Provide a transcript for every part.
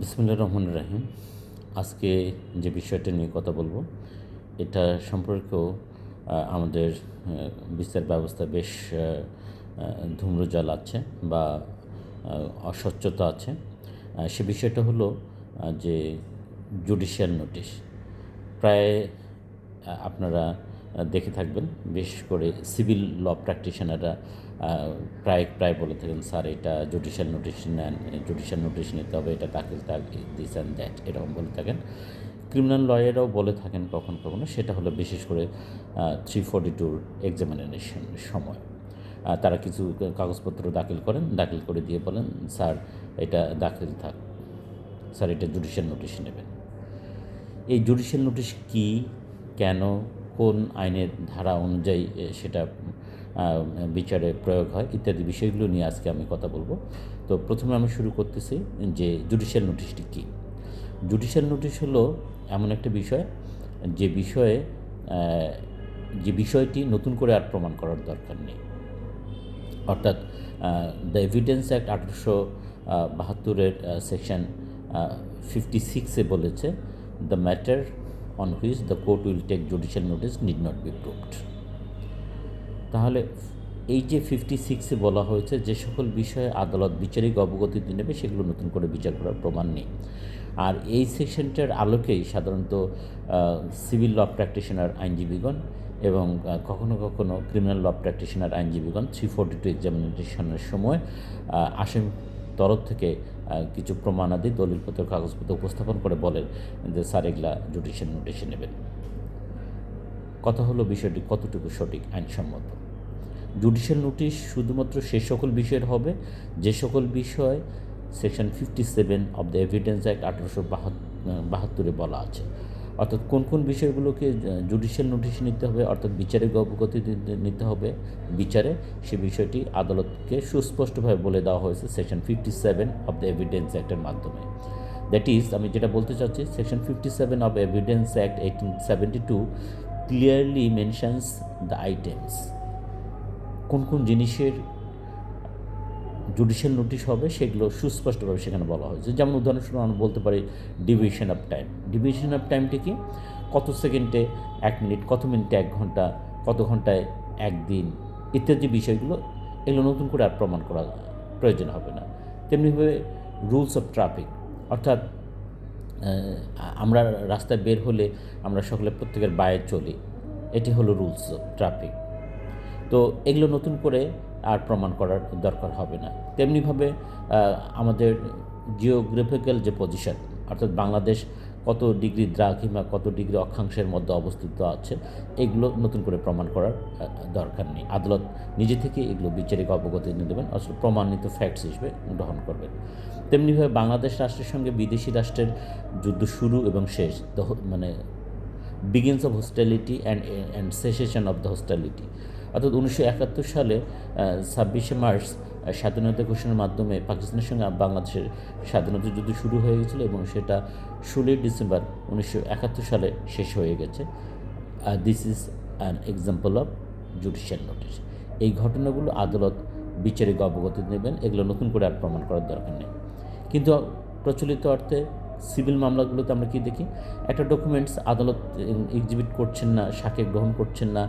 বিসমুল্লাহ রহমান রাহিম। আজকে যে বিষয়টা নিয়ে কথা বলব, এটা সম্পর্কেও আমাদের বিচার ব্যবস্থা বেশ ধূম্রজাল আছে বা অস্বচ্ছতা আছে। সে বিষয়টা হলো যে জুডিশিয়াল নোটিশ। প্রায় আপনারা দেখে থাকবেন। বিশেষ করে সিভিল ল প্র্যাকটিশনাররা প্রায় প্রায় বলে থাকেন, স্যার, এটা জুডিশিয়াল নোটিশ নেন, জুডিশিয়াল নোটিশ নিতে হবে, এটা তাকিল তাক, দিস অ্যান্ড দ্যাট, এরকম বলে থাকেন। ক্রিমিনাল লয়াররাও বলে থাকেন কখনো কখনো, সেটা হলো বিশেষ করে থ্রি ফোর্টি টুর এক্সামিনেশন সময়। তারা কিছু কাগজপত্র দাখিল করেন, দাখিল করে দিয়ে বলেন, স্যার, এটা দাখিল থাক, স্যার, এটা জুডিশিয়াল নোটিশ নেবেন। এই জুডিশিয়াল নোটিশ কি, কেন কোন আইনের ধারা অনুযায়ী সেটা বিচারে প্রয়োগ হয়, ইত্যাদি বিষয়গুলো নিয়ে আজকে আমি কথা বলব। তো প্রথমে আমি শুরু করতেছি যে জুডিশিয়াল নোটিশটি কী? জুডিশিয়াল নোটিশ হলো এমন একটা বিষয়, যে বিষয়ে যে বিষয়টি নতুন করে আর প্রমাণ করার দরকার নেই। অর্থাৎ দ্য এভিডেন্স অ্যাক্ট আঠারোশো বাহাত্তরের সেকশন ফিফটি সিক্সে বলেছে, the matter on which the court will take judicial notice need not be proved তাহলে এই যে ফিফটি সিক্সে বলা হয়েছে যে সকল বিষয়ে আদালত বিচারিক অবগতি নেবে, সেগুলো নতুন করে বিচার করার প্রমাণ নেই। আর এই সেকশনটার আলোকেই সাধারণত সিভিল ল প্র্যাকটিশনার আইনজীবীগণ এবং কখনো কখনো ক্রিমিনাল ল প্র্যাকটিশনার আইনজীবীগণ থ্রি ফোর্টি টু এক্সামিনেশনের সময় আসামি তরফ থেকে কিছু প্রমাণাদি দলিলপত্র কাগজপত্র উপস্থাপন করে বলেন যে স্যার এগুলা জুডিশিয়াল নোটিশে নেবেন। কথা হলো বিষয়টি কতটুকু সঠিক, আইনসম্মত? জুডিশিয়াল নোটিশ শুধুমাত্র সে সকল বিষয়ের হবে, যে সকল বিষয় section fifty seven of the evidence act আঠারোশো বাহাত্তরে বলা আছে। অর্থাৎ কোন কোন বিষয়গুলোকে জুডিশিয়াল নোটিশ নিতে হবে, অর্থাৎ বিচারিক অবগতি নিতে হবে বিচারে, সে বিষয়টি আদালতকে সুস্পষ্টভাবে বলে দেওয়া হয়েছে section fifty seven of the evidence অ্যাক্টের মাধ্যমে। দ্যাট ইজ আমি যেটা বলতে চাচ্ছি section fifty seven of evidence act eighteen seventy two clearly mentions the items কোন কোন জিনিসের জুডিশিয়াল নোটিশ হবে, সেগুলো সুস্পষ্টভাবে সেখানে বলা হয়েছে। যেমন উদাহরণস্বরূপ আমরা বলতে পারি division of time division of টাইমটি কি? কত সেকেন্ডে এক মিনিট কত মিনিটে এক ঘণ্টা, কত ঘন্টায় একদিন ইত্যাদি বিষয়গুলো, এগুলো নতুন করে আর প্রমাণ করা প্রয়োজন হবে না। তেমনিভাবে রুলস অফ ট্রাফিক অর্থাৎ আমরা রাস্তায় বের হলে আমরা সকলে প্রত্যেকের বায়ে চলি। এটি হলো রুলস অফ ট্রাফিক তো এগুলো নতুন করে আর প্রমাণ করার দরকার হবে না। তেমনিভাবে আমাদের জিওগ্রাফিক্যাল যে পজিশন অর্থাৎ বাংলাদেশ কত ডিগ্রি দ্রাঘিমা কত ডিগ্রি অক্ষাংশের মধ্যে অবস্থিত আছে, এগুলো নতুন করে প্রমাণ করার দরকার নেই। আদালত নিজে থেকে এগুলো বিচারিক অবগতি নিয়ে দেবেন আসলে প্রমাণিত ফ্যাক্টস হিসেবে গ্রহণ করবেন। তেমনিভাবে বাংলাদেশ রাষ্ট্রের সঙ্গে বিদেশি রাষ্ট্রের যুদ্ধ শুরু এবং শেষ মানে begins of hostility and and cessation of the hostility অর্থাৎ উনিশশো একাত্তর সালে ছাব্বিশে মার্চ স্বাধীনতা ঘোষণার মাধ্যমে পাকিস্তানের সঙ্গে বাংলাদেশের স্বাধীনতা যুদ্ধ শুরু হয়ে গেছিল এবং সেটা ষোলোই ডিসেম্বর উনিশশো একাত্তর সালে শেষ হয়ে গেছে। This is an example of judicial notice এই ঘটনাগুলো আদালত বিচারিক অবগতি নেবেন, এগুলো নতুন করে আর প্রমাণ করার দরকার নেই। কিন্তু প্রচলিত অর্থে সিভিল মামলাগুলোতে আমরা কি দেখি? একটা ডকুমেন্টস আদালত এক্সিবিট করছেন না সাকে গ্রহণ করছেন না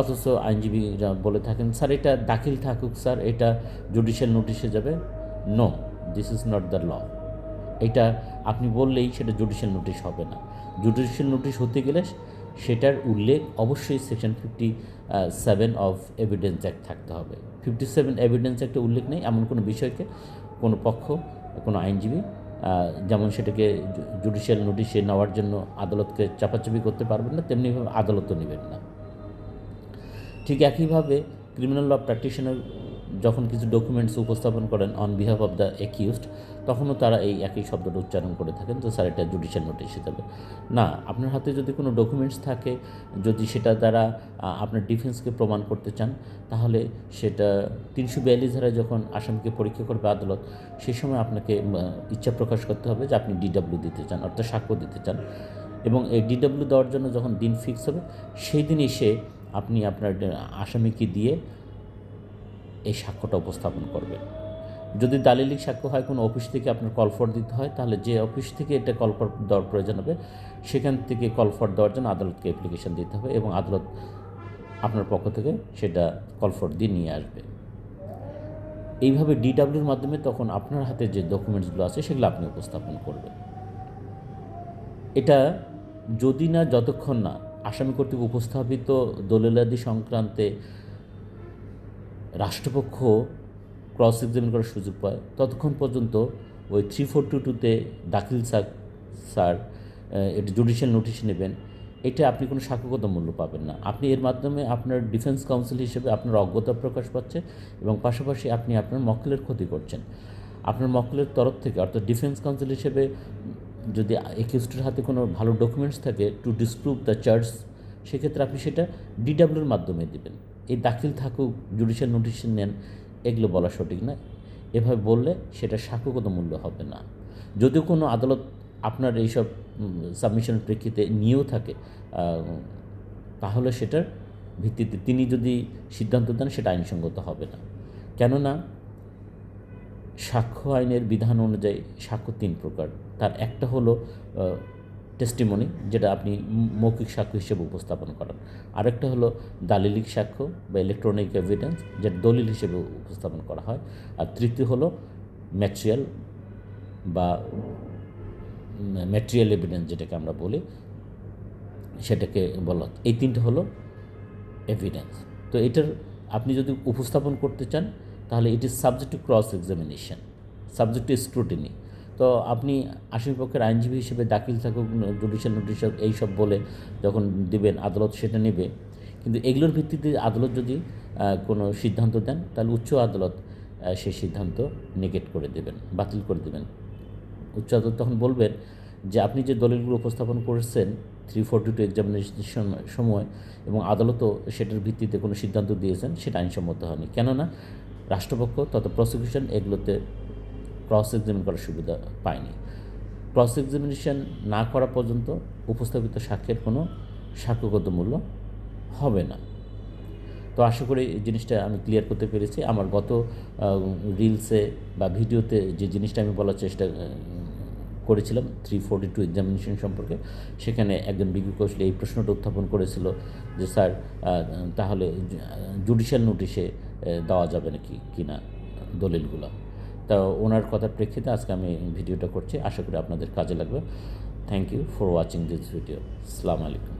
অথচ আইনজীবীরা বলে থাকেন, স্যার, এটা দাখিল থাকুক, স্যার, এটা জুডিশিয়াল নোটিশে যাবে। No, this is not the law. এটা আপনি বললেই সেটা জুডিশিয়াল নোটিশ হবে না। জুডিশিয়াল নোটিশ হতে গেলে সেটার উল্লেখ অবশ্যই section fifty seven of evidence act থাকতে হবে। ফিফটি সেভেন এভিডেন্স অ্যাক্টে উল্লেখ নেই এমন কোনো বিষয়কে, কোনো পক্ষ, কোনো আইনজীবী যেমন সেটাকে জুডিশিয়াল নোটিশে নেওয়ার জন্য আদালতকে চাপাচাপি করতে পারবেন না, তেমনিভাবে আদালতও নেবেন না। ঠিক একইভাবে ক্রিমিনাল ল প্র্যাকটিশনার যখন কিছু ডকুমেন্টস উপস্থাপন করেন on behalf of the accused তখনও তারা এই একই শব্দটা উচ্চারণ করে থাকেন। তো স্যার, এটা জুডিশিয়াল নোটিশ হিসাবে। না, আপনার হাতে যদি কোনো ডকুমেন্টস থাকে, যদি সেটা দ্বারা আপনার ডিফেন্সকে প্রমাণ করতে চান, তাহলে সেটা তিনশো বিয়াল্লিশ ধারায় যখন আসামিকে পরীক্ষা করবে আদালত সেই সময় আপনাকে ইচ্ছা প্রকাশ করতে হবে যে আপনি ডিডাব্লিউ দিতে চান, অর্থাৎ সাক্ষ্য দিতে চান। এবং এই ডিডাব্লিউ দেওয়ার জন্য যখন দিন ফিক্স হবে, সেই দিন এসে আপনি আপনার আসামিকে দিয়ে এই সাক্ষ্যটা উপস্থাপন করবেন। যদি দালিলিক সাক্ষ্য হয়, কোনো অফিস থেকে আপনার কল ফর দিতে হয়, তাহলে যে অফিস থেকে এটা কল ফর দেওয়ার প্রয়োজন হবে, সেখান থেকে কল ফর দেওয়ার জন্য আদালতকে অ্যাপ্লিকেশন দিতে হবে এবং আদালত আপনার পক্ষ থেকে সেটা কল ফর দিয়ে নিয়ে আসবে। এইভাবে ডিডাব্লিউর মাধ্যমে তখন আপনার হাতে যে ডকুমেন্টসগুলো আছে, সেগুলো আপনি উপস্থাপন করবেন। এটা যদি না, যতক্ষণ না আসামি কর্তৃক উপস্থাপিত দলিলাদি সংক্রান্তে রাষ্ট্রপক্ষ ক্রস এক্সামিন করার সুযোগ পায়। ততক্ষণ পর্যন্ত ওই থ্রি ফোর টু টুতে দাখিল স্যার স্যার এটা জুডিশিয়াল নোটিশ নেবেন। এটা আপনি কোনো সাক্ষ্যগত মূল্য পাবেন না। আপনি এর মাধ্যমে আপনার ডিফেন্স কাউন্সিল হিসেবে আপনার অজ্ঞতা প্রকাশ পাচ্ছে এবং পাশাপাশি আপনি আপনার মক্কেলের ক্ষতি করছেন। আপনার মক্কেলের তরফ থেকে, অর্থাৎ ডিফেন্স কাউন্সিল হিসেবে যদি একিউস্টের হাতে কোনো ভালো ডকুমেন্টস থাকে টু ডিসপ্রুভ দ্য চার্জ সেক্ষেত্রে আপনি সেটা ডিডাব্লিউর মাধ্যমে দেবেন। এই দাখিল থাকুক জুডিশিয়াল নোটিশ নেন, এগুলো বলা সঠিক নয়। এভাবে বললে সেটা সাক্ষ্যগত মূল্য হবে না। যদিও কোনো আদালত আপনার এইসব সাবমিশনের প্রেক্ষিতে নিয়েও থাকে তাহলে সেটার ভিত্তিতে তিনি যদি সিদ্ধান্ত দেন, সেটা আইনসঙ্গত হবে না। কেননা সাক্ষ্য আইনের বিধান অনুযায়ী সাক্ষ্য তিন প্রকার। তার একটা হলো টেস্টিমনি যেটা আপনি মৌখিক সাক্ষ্য হিসেবে উপস্থাপন করেন। আরেকটা হলো দালিলিক সাক্ষ্য বা ইলেকট্রনিক এভিডেন্স যেটা দলিল হিসেবে উপস্থাপন করা হয়। আর তৃতীয় হলো ম্যাটেরিয়াল বা ম্যাটেরিয়াল এভিডেন্স যেটাকে আমরা বলি, সেটাকে বলা এই তিনটে হলো এভিডেন্স তো এটার আপনি যদি উপস্থাপন করতে চান, তাহলে it is subject to cross examination subject to scrutiny তো আপনি আসামি পক্ষের আইনজীবী হিসেবে দাখিল থাকুক, জুডিশিয়াল নোটিশ এইসব বলে যখন দিবেন, আদালত সেটা নেবে। কিন্তু এগুলোর ভিত্তিতে আদালত যদি কোনো সিদ্ধান্ত দেন, তাহলে উচ্চ আদালত সেই সিদ্ধান্ত নেগেট করে দেবেন, বাতিল করে দেবেন। উচ্চ আদালত তখন বলবেন যে, আপনি যে দলিলগুলো উপস্থাপন করেছেন থ্রি ফোরটি টু এক্সামিনেশন সময়, এবং আদালতও সেটার ভিত্তিতে কোনো সিদ্ধান্ত দিয়েছেন, সেটা আইনসম্মত হয়নি। কেননা, রাষ্ট্রপক্ষ তত প্রসিকিউশন এগুলোতে ক্রস এক্সামিন করার সুবিধা পায়নি ক্রস এক্সামিনেশন না করা পর্যন্ত উপস্থাপিত সাক্ষ্যের কোনো সাক্ষ্যগত মূল্য হবে না। তো আশা করি এই জিনিসটা আমি ক্লিয়ার করতে পেরেছি। আমার গত রিলসে বা ভিডিওতে যে জিনিসটা আমি বলার চেষ্টা করেছিলাম থ্রি ফোরটি টু এক্সামিনেশন সম্পর্কে, সেখানে একজন বিজ্ঞ কৌশলী এই প্রশ্নটা উত্থাপন করেছিল যে, স্যার তাহলে জুডিশিয়াল নোটিশে দেওয়া যাবে নাকি কি না দলিলগুলো? তা ওনার কথার প্রেক্ষিতে আজকে আমি ভিডিওটা করছি। আশা করি আপনাদের কাজে লাগবে। Thank you for watching this video আসসালামু আলাইকুম।